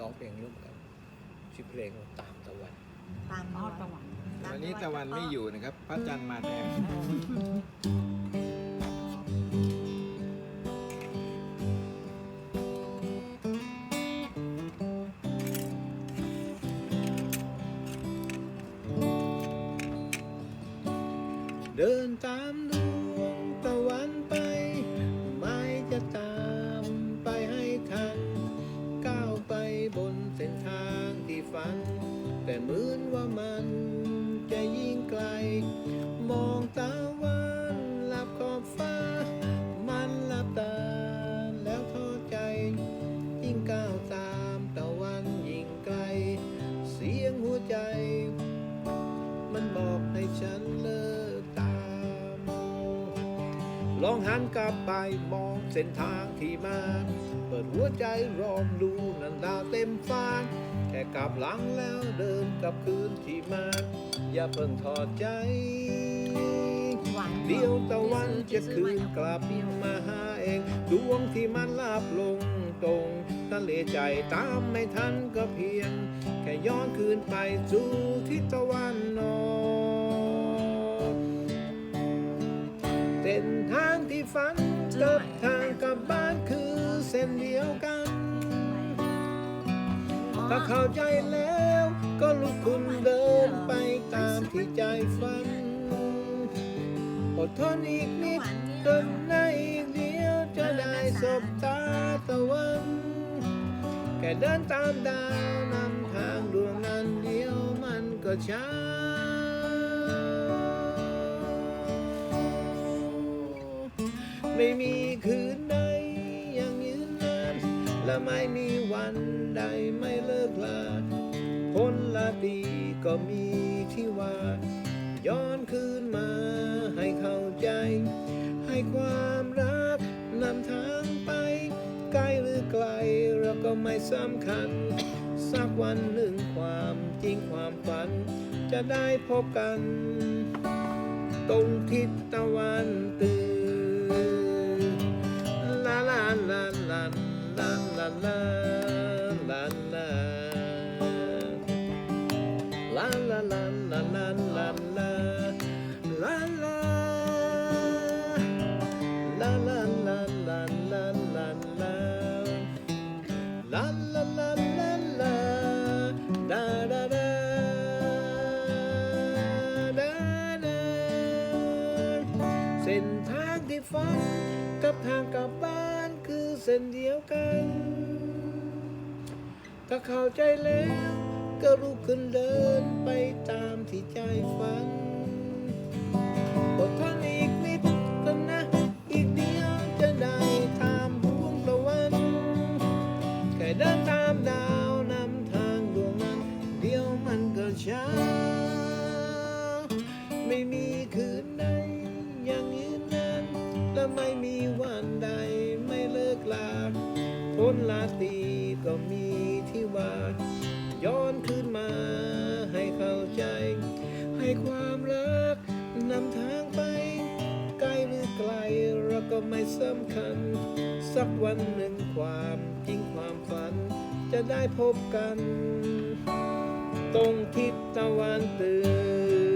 ร้องเพลงร่วมกันชื่อเพลงว่าตามตะวัน ตามอ๋อตะวันตามวันนี้ตะวันไม่อยู่นะครับ พระจันทร์มาแทนเดินตาม แต่เหมือนว่ามันจะยิ่งไกล มองตะวันหลับขอบฟ้า มันหลับตาแล้วท้อใจ ยิ่งก้าวตามตะวันยิ่งไกล เสียงหัวใจ มันบอกให้ฉันเลิกตาม ลองหันกลับไปมอง เส้นทางที่มาเปิดหัวใจรอมดูนันดาวเต็มฟ้าแค่กลับหลังแล้วเดินกลับคืนที่มาอย่าเพิ่งถอดใจ เดี๋ยวตะวันจะคืนกลับมาหาเอง ดวงที่มันลาบลงตรงทะเลใจตามไม่ทันก็เพียง แค่ย้อนคืนไปสู่ทิศตะวันออกเส้นทางที่ฝัน กับทางกลับบ้านคือเส้นเดียวกัน ถ้าเข้าใจแล้วก็ลุกขึ้นเดินไปตามที่ใจฝัน อดทนอีกนิดจนในอีกเดียวจะได้สบตาตะวัน แค่เดินตามดาวนำทางดวงนั้นเดียวมันก็ช้า ไม่มีคืนใดยังยืนนานและไม่มีวันใดไม่เลิกลาผลละดีก็มีที่ว่า ย้อนคืนมาให้เข้าใจ ให้ความรักนำทางไปไกล้หรือไกลเราก็ไม่สำคัญ สักวันหนึ่งความจริงความฝัน จะได้พบกัน ตรงทิศตะวันตื่น La la la la la la la La la La la la la la la la La la la la la Da da da Da da เส้นทางที่ฝันกับทางกลับบ้านคือเส้นเดียวกัน ถ้าเข้าใจแล้ว ก็ลุกขึ้นเดินไปตามที่ใจฝันอดทนอีกนิดเท่านะ อีกเดียวจะได้ตามดวงตะวันแค่เดินตามดาวนำทางดวงนั้น เดียวมันก็ช้า ไม่มีคืนใดยังยืนนานและไม่มีวันใดไม่เลิกลาพ้นลาตีก็มีที่ว่า ย้อนขึ้นมาให้เข้าใจ ให้ความรักนำทางไป ไกลหรือไกลเราก็ไม่สำคัญ สักวันหนึ่งความจริงความฝัน จะได้พบกัน ตรงทิศตะวันตื่น